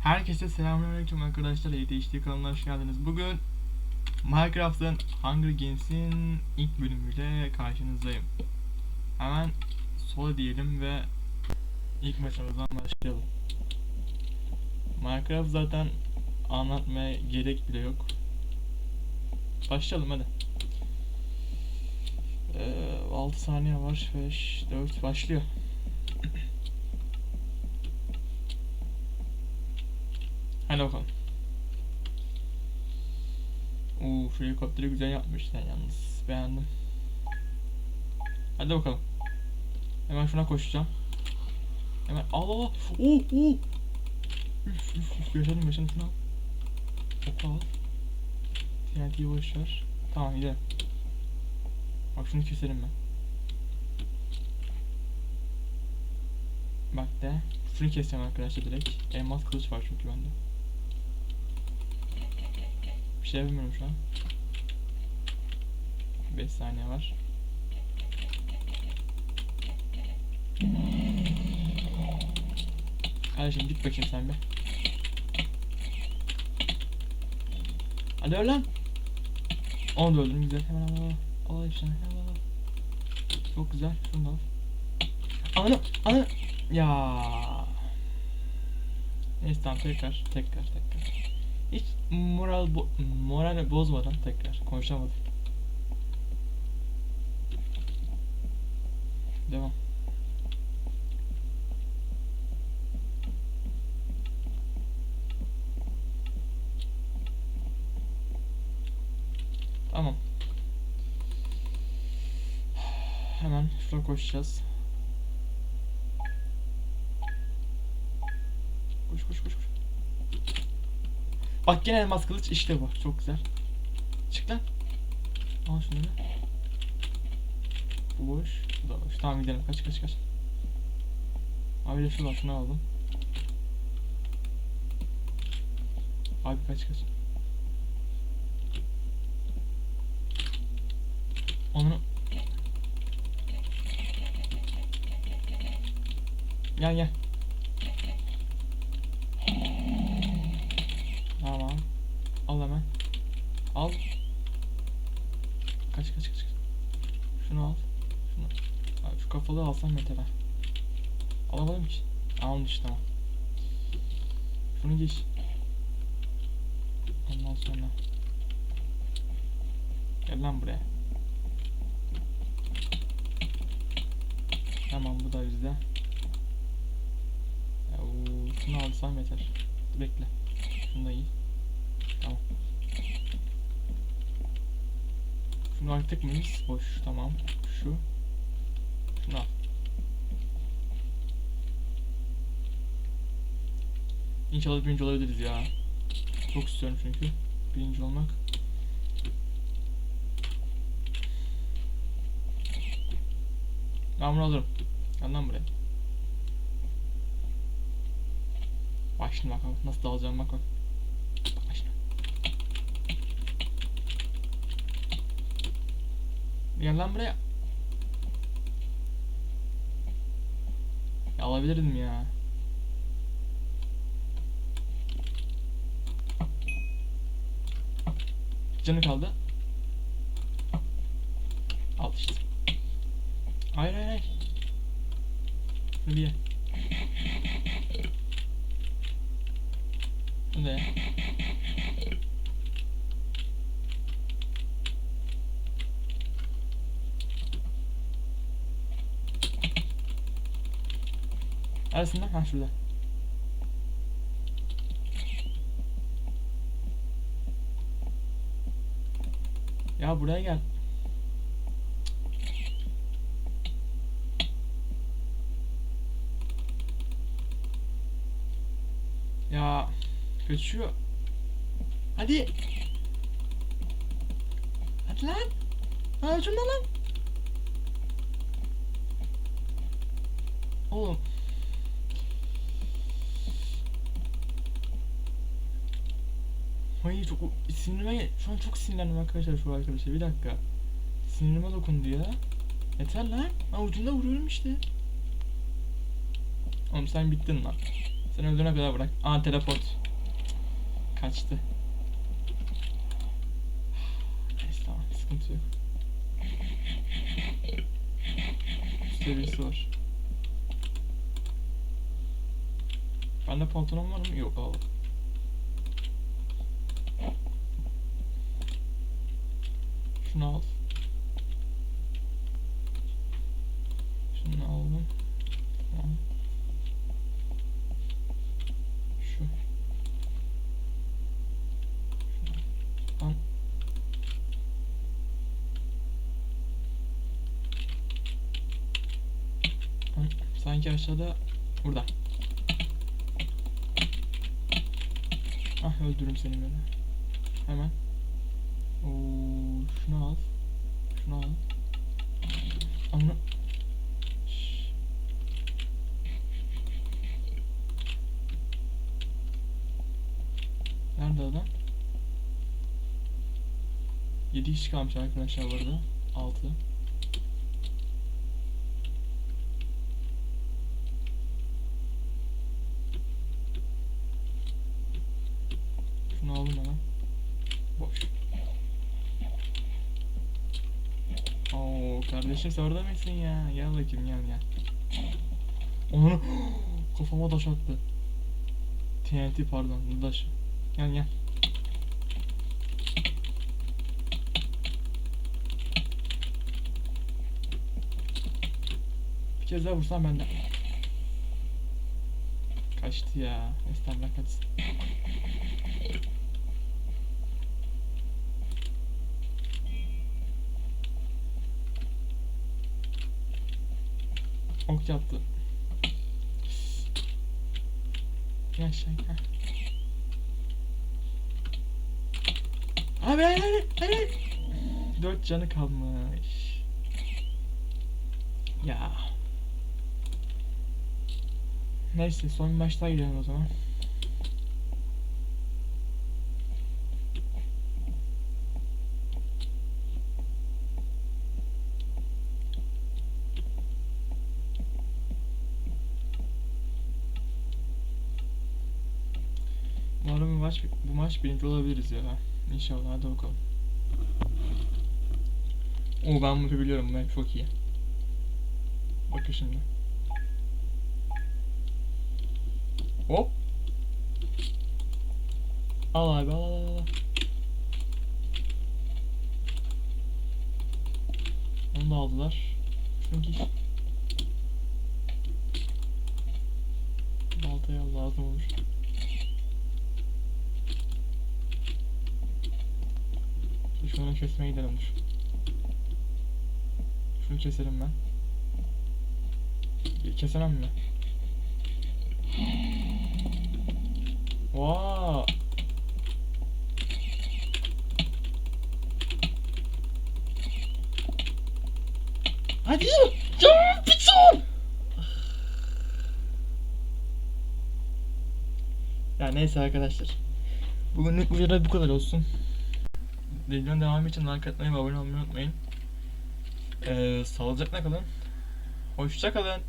Herkese selamünaleyküm arkadaşlar. ADHD kanalına hoş geldiniz. Bugün Minecraft'ın Hunger Games'in ilk bölümüyle karşınızdayım. Hemen sola diyelim ve ilk maçımızdan başlayalım. Minecraft zaten anlatmaya gerek bile yok. Başlayalım hadi. Ee, 6 saniye var. 5, 4 başlıyor. Hadi bakalım. Oo, şu helikopteri güzel yapmışlar yalnız. Beğendim. Hadi bakalım. Hemen şuna koşacağım. Hemen al al al. Oo oo. Üf üf üf yaşadım yaşadım şunu al. Oku al. TNT'yi boş ver. Tamam gidelim. Bak şunu keselim ben. Bak de. Şunu keseceğim arkadaşlar direkt. Elmas kılıç var çünkü bende. Şey yapamıyorum şu an. 5 saniye var. Kardeşim git bakayım sen bir. Hadi öl lan. Onu da öldürdüm güzel. Hemen al al al. İşte. Al al. Çok güzel. Şunu al. Ananı ananı. Ya. Neyse tamam tekrar tekrar tekrar. Hiç moral bo moral bozmadan tekrar konuşamadım. Devam. Tamam. Hemen şuraya koşacağız. Bak gene elmas kılıç işte bu. Çok güzel. Çık lan. Al da. Bu boş. Bu da boş. Tamam gidelim. Kaç kaç kaç. Abi de şuradan şunu aldım. Abi kaç kaç. Onu Gel gel. 80 metre. Alamadın mı ki? Almış tamam. Şunu geç. Ondan sonra. Gel lan buraya. Tamam bu da bizde. Oo, şunu alsam yeter. Bekle. Şunu da iyi. Tamam. Şunu artık mıyız? Boş. Tamam. Şu. Şunu al. İnşallah birinci olabiliriz ya. Çok istiyorum çünkü. Birinci olmak. Ben bunu alırım. Lan buraya. Bak şimdi bakalım nasıl dalacağım bak bak. Bak. Gel lan buraya. Ya alabilirdim ya. Canı kaldı. Al işte. Hayır hayır hayır. Şunu bir ye. Şunu da ye. Lan? Ha şurada. Ya buraya gel. Ya kaçıyor. Hadi. Hadi lan. Ha şunda lan. Oğlum. Hayır çok sinirime şu an çok sinirlendim arkadaşlar şu arkadaşa bir dakika. Sinirime dokundu ya. Yeter lan. Ben ucunda vuruyorum işte. Oğlum sen bittin lan. Sen öldüğüne kadar bırak. Aa teleport. Kaçtı. Neyse tamam sıkıntı yok. Üstte birisi var. Bende pantolon var mı? Yok al. Şunu al. Şunu aldım. Tamam. Şu. Şunu. Sanki aşağıda burada. Ah öldürürüm seni böyle. Hemen. Oo, şunu al. Şunu al. Amına. Nerede adam? 7 kişi kalmış arkadaşlar bu arada. 6. Şunu aldım hemen. Boş. Oo kardeşim sen orada mısın ya? Gel bakayım gel gel. Onu kafama taş attı. TNT pardon taş. Gel gel. Bir kez daha vursam ben de. Kaçtı ya. Estağfurullah kaçsın. Ok yaptı. Aşağı gel. Abi hayır hayır hayır. Dört canı kalmış. Ya. Neyse son maçta gidelim o zaman. Umarım bu maç, bu maç birinci olabiliriz ya. İnşallah hadi bakalım. Oo ben bunu biliyorum ben çok iyi. Bakın şimdi. Hop. Al abi al al al. Onu da aldılar. Baltayı al lazım olur. Şunu kesmeye gidelim dur. Şunu keselim ben. Kesemem mi? Vaa. Hadi. Canım piçim. Ya neyse arkadaşlar. Bugünlük bu videoda bu kadar olsun. Videonun devamı için like atmayı ve abone olmayı unutmayın. Ee, sağlıcakla kalın. Hoşça kalın.